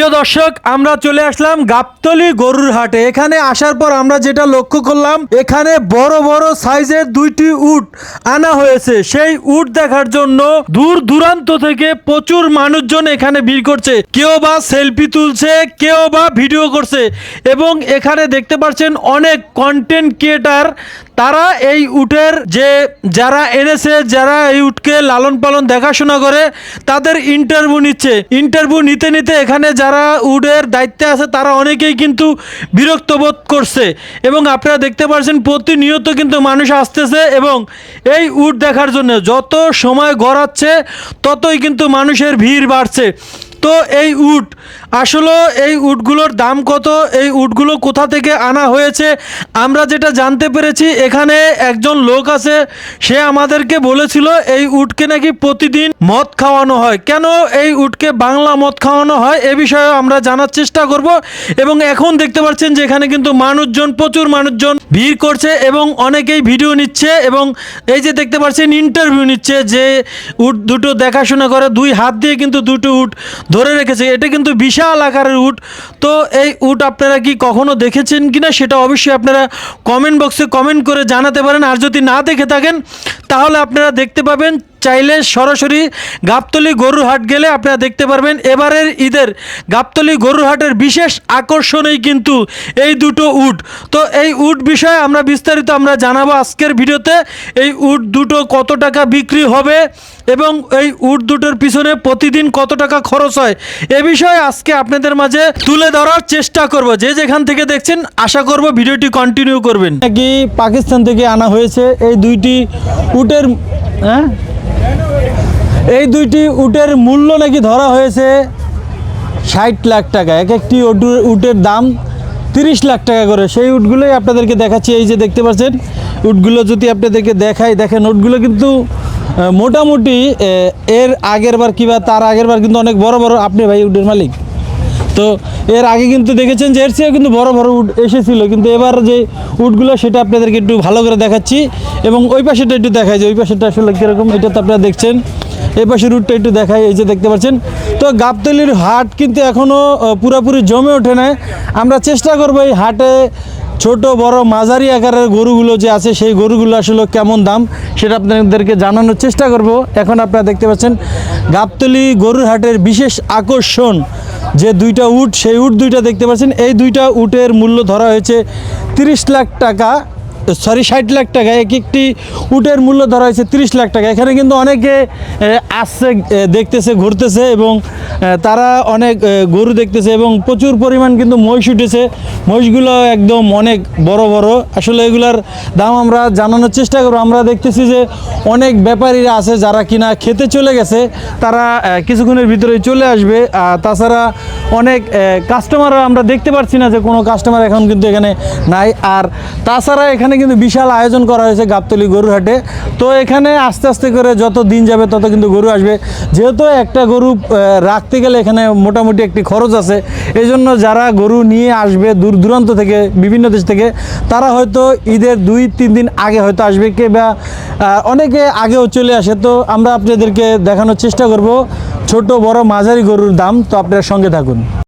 প্রিয় দর্শক, আমরা চলে আসলাম গাবতলি গরুর হাটে। এখানে আসার পর আমরা যেটা লক্ষ্য করলাম, এখানে বড় বড় সাইজের দুইটি উট আনা হয়েছে। সেই উট দেখার জন্য দূর দূরান্ত থেকে প্রচুর মানুষজন এখানে ভিড় করছে। কেউ বা সেলফি তুলছে, কেউ বা ভিডিও করছে এবং এখানে দেখতে পাচ্ছেন অনেক কন্টেন্ট ক্রিয়েটার তারা এই উটের যে, যারা এনেছে, যারা এই উটকে লালন পালন দেখাশোনা করে, তাদের ইন্টারভিউ নিচ্ছে। ইন্টারভিউ নিতে নিতে এখানে যারা উটের দায়িত্বে আছে, তারা অনেকেই কিন্তু বিরক্ত বোধ করছে। এবং আপনারা দেখতে পাচ্ছেন, প্রতিনিয়ত কিন্তু মানুষ আসতেছে এবং এই উড দেখার জন্য যত সময় গড়াচ্ছে, ততই কিন্তু মানুষের ভিড় বাড়ছে। তো এই উট? আসলে এই উটগুলোর দাম কত? এই উটগুলো কোথা থেকে আনা হয়েছে? আমরা যেটা জানতে পেরেছি, এখানে একজন লোক আছে, সে আমাদেরকে বলেছিল এই উটকে নাকি প্রতিদিন মদ খাওয়ানো হয়। কেন এই উটকে বাংলা মদ খাওয়ানো হয়? এ বিষয়ে আমরা জানার চেষ্টা করব এবং এখন দেখতে পাচ্ছেন যে এখানে কিন্তু মানুষজন, প্রচুর মানুষজন ভিড় করছে এবং অনেকেই ভিডিও নিচ্ছে এবং এই যে দেখতে পাচ্ছেন ইন্টারভিউ নিচ্ছে যে উট দুটো দেখাশোনা করে, দুই হাত দিয়ে কিন্তু দুটো উট ধরে রেখেছে। এটা কিন্তু বিশাল আকারের উট। তো এই উট আপনারা কি কখনো দেখেছেন কি না সেটা অবশ্যই আপনারা কমেন্ট বক্সে কমেন্ট করে জানাতে পারেন। আর যদি না দেখে থাকেন, তাহলে আপনারা দেখতে পাবেন চাইলে সরাসরি গাবতলি গরুর হাট গেলে আপনারা দেখতে পারবেন, এবারের ঈদের গাবতলি গরুর হাটের বিশেষ আকর্ষণই কিন্তু এই দুটো উট। তো এই উট বিষয়ে আমরা বিস্তারিত আমরা জানাব আজকের ভিডিওতে, এই উট দুটো কত টাকা বিক্রি হবে এবং এই উট দুটোর পিছনে প্রতিদিন কত টাকা খরচ হয়, এ বিষয়ে আজকে আপনাদের মাঝে তুলে ধরার চেষ্টা করব। যে যেখান থেকে দেখছেন, আশা করব ভিডিওটি কন্টিনিউ করবেন। নাকি পাকিস্তান থেকে আনা হয়েছে, এই দুইটি উটের হ্যাঁ? এই দুইটি উটের মূল্য নাকি ধরা হয়েছে ষাট লাখ টাকা। এক একটি উটু- উটের দাম তিরিশ লাখ টাকা করে। সেই উটগুলোই আপনাদেরকে দেখাচ্ছি। এই যে দেখতে পাচ্ছেন, উটগুলো যদি আপনাদেরকে দেখাই, দেখেন উটগুলো কিন্তু মোটামুটি এর আগের বার কিংবা তার আগের বার কিন্তু অনেক বড় বড় আপনি ভাই উটের মালিক। তো এর আগে কিন্তু দেখেছেন যে এর চেয়েও কিন্তু বড় বড় উট এসেছিল। কিন্তু এবার যে উটগুলো, সেটা আপনাদেরকে একটু ভালো করে দেখাচ্ছি। এবং ওই পাশেটা একটু দেখাই যে ওই পাশেটা আসলে কীরকম, এটা তো আপনারা দেখছেন। এই পাশের রুটটা একটু দেখাই, এই যে দেখতে পাচ্ছেন। তো গাবতলির হাট কিন্তু এখনও পুরোপুরি জমে ওঠে না আমরা চেষ্টা করব এই হাটে ছোট, বড়, মাঝারি আকারের গরুগুলো যে আছে, সেই গরুগুলো আসলে কেমন দাম সেটা আপনাদেরকে জানানোর চেষ্টা করব। এখন আপনারা দেখতে পাচ্ছেন, গাবতলি গরুর হাটের বিশেষ আকর্ষণ যে দুইটা উট, সেই উট দুইটা দেখতে পাচ্ছেন। এই দুইটা উটের মূল্য ধরা হয়েছে তিরিশ লাখ টাকা। সরি, ষাট লাখ টাকা, এক একটি উটের মূল্য ধরা হয়েছে তিরিশ লাখ টাকা। এখানে কিন্তু অনেকে আসছে দেখতেছে, ঘুরতেছে এবং তারা অনেক গরু দেখতেছে এবং প্রচুর পরিমাণ কিন্তু মহিষ উঠেছে। মহিষগুলো একদম অনেক বড় বড়। আসলে এগুলার দাম আমরা জানানোর চেষ্টা করব। আমরা দেখতেছি যে অনেক ব্যাপারীরা আছে যারা কিনা খেতে চলে গেছে। তারা কিছুক্ষণের ভিতরে চলে আসবে। তাছাড়া অনেক কাস্টমাররা আমরা দেখতে পাচ্ছি না যে কোনো কাস্টমার এখন কিন্তু এখানে নাই। আর তাছাড়া এখানে কিন্তু বিশাল আয়োজন করা হয়েছে গাবতলি গরুর হাটে তো এখানে আস্তে আস্তে করে যত দিন যাবে তত কিন্তু গরু আসবে। যেহেতু একটা গরু রাখতে গেলে এখানে মোটামুটি একটি খরচ আছে। এই জন্য যারা গরু নিয়ে আসবে দূর দূরান্ত থেকে, বিভিন্ন দেশ থেকে, তারা হয়তো ঈদের দুই, তিন দিন আগে হয়তো আসবে কে বা অনেকে আগেও চলে আসে। তো আমরা আপনাদেরকে দেখানোর চেষ্টা করব ছোট বড় মাঝারি গরুর দাম। তো আপনার সঙ্গে থাকুন।